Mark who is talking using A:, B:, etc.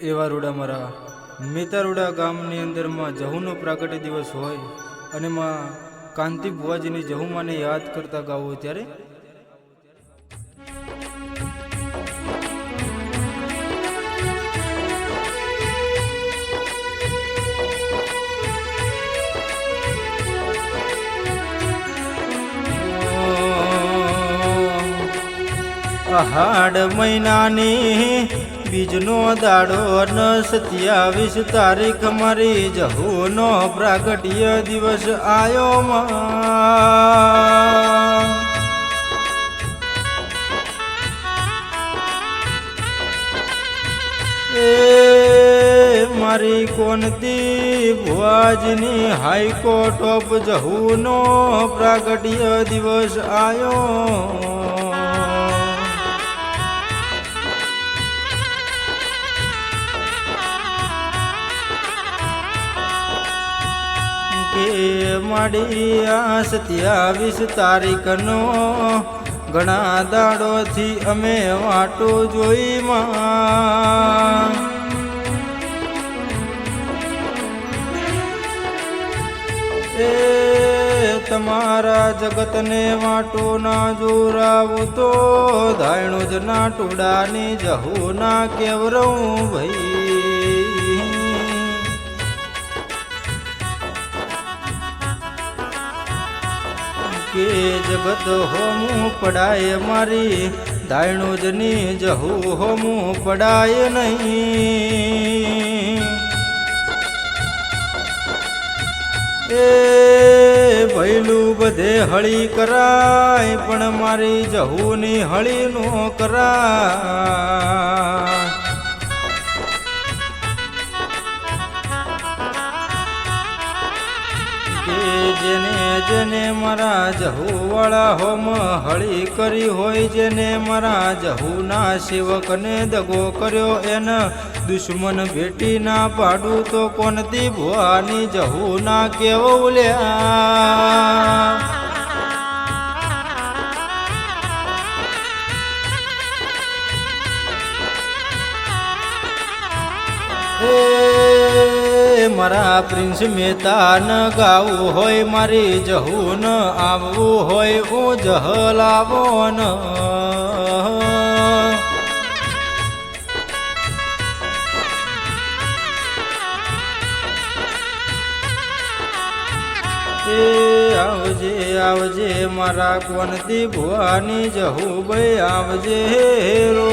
A: એવા રૂડા મારા મેતારૂડા ગામની અંદરમાં જહુનો પ્રાગટ્ય દિવસ હોય અને માં કાંતિ ભુવાજીની જહુમાને યાદ કરતા ગાવો ત્યારે? હાડ મહિનાની બીજનો દાડો ન સત્યાવીસ તારીખ મારી જહુનો પ્રાગટ્ય દિવસ આયો એ મારી કોનતી ભુવાજીની હાઈકોર્ટ ઓફ જહુનો પ્રાગટ્ય દિવસ આયો. કે માડી આ સત્યાવીસ તારીખનો. ઘણા દાડોથી અમે વાટો જોઈ માં. એ તમારા જગતને વાટો ના જોરાવું તો ધાયણું જ ના ટુડાની જહુ ના કેવરવું ભાઈ. કે જગત હોમું પડાય મારી, દાયણું જ ની જહું હોમું પડાય નહીં. એ ભૈલું બધે હળી કરાય, પણ મારી જહુની હળી નો કરાય. જેને મારા જહુવાળા હોમ હળી કરી હોય, જેને મારા જહુના સેવકને દગો કર્યો એને દુશ્મન ભેટી ના પાડું તો કોનતી ભુવાની જહુના કેવો લ્યા એ મારા પ્રિન્સ મહેતા ન ગાવું હોય, મારી જહું ન આવવું હોય હું જહલાવો ન આવજે આવજે મારા કોનથી ભુવાની જહુ ભાઈ આવજે રો